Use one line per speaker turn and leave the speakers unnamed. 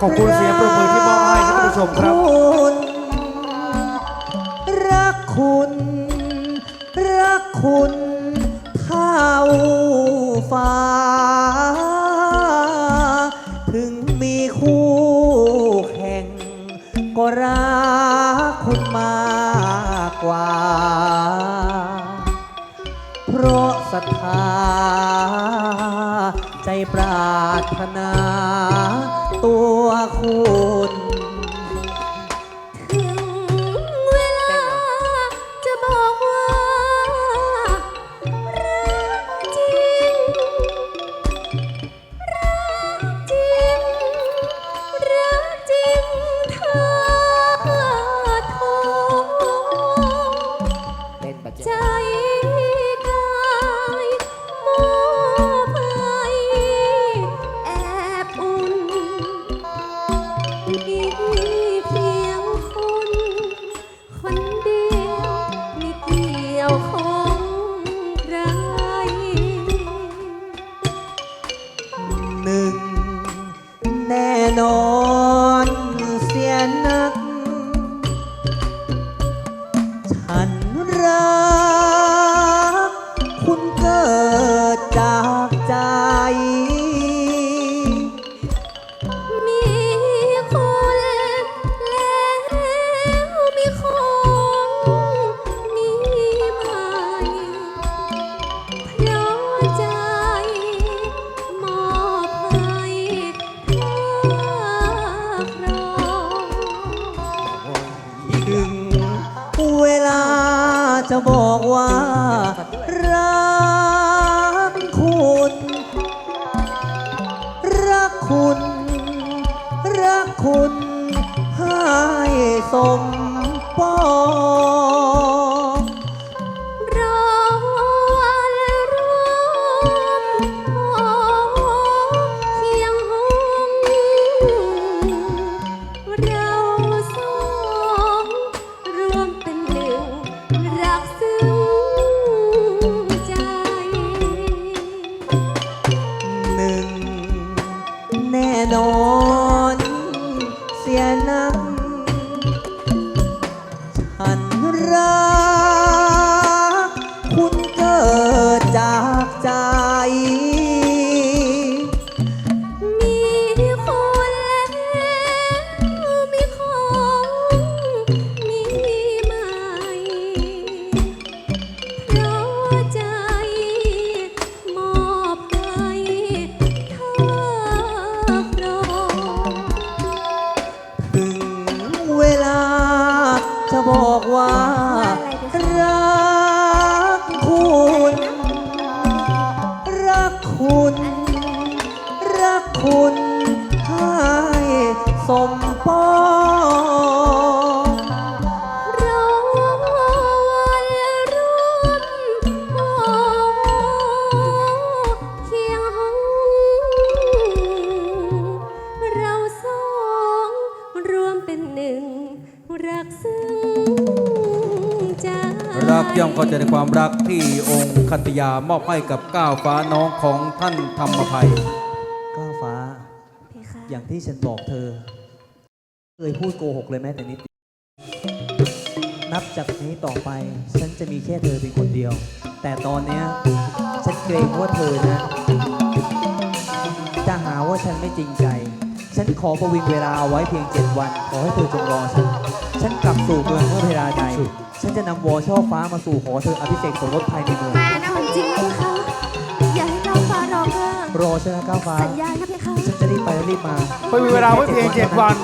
ขอบคุณเสียงปรบมือที่มอบให้ท่านผู้ชมครับ
คุณรักคุณ รักคุณเท่าฟ้า ถึงมีคู่แข่ง ก็รักคุณมากกว่า เพราะศรัทธา ใจปรารถนาตัว
กี่ยวของใคร
หนึ่งแน่นอน ถึง เวลาจะบอกว่า รักคุณ รักคุณ รักคุณให้สม
เบอ
กว่า รักคุณ รักคุณ รักคุณ
ย่อมเข้าใจในความรักที่องค์คันธยามอบให้กับก้าวฟ้าน้องของท่านธรรมภัย
ก้าวฟ้า
เพคะ
อย่างที่ฉันบอกเธอ เคยพูดโกหกเลยแม้แต่นิดเดียวนับจากนี้ต่อไป ฉันจะมีแค่เธอเป็นคนเดียว แต่ตอนเนี้ยฉันเกรงว่าเธอนะ จะหาว่าฉันไม่จริงใจ ฉันขอประวิงเวลาเอาไว้เพียงเจ็ดวัน ขอให้เธอจงรอฉัน ฉันกลับสู่เมืองเมื่อเวลาใด ฉันจะนำวอช่อฟ้ามาสู่หอเธออภิเษกสมรสภายในเมือง
มันจริงไหมเพคะ อย่าให้เราฟ้ารอเกอร์
รอฉันนะก้าวฟ้า
สัญญานะเพคะ
ฉันจะรีบไปและรีบมา
ไปมีเวลาไว้เพียงเจ็ดวัน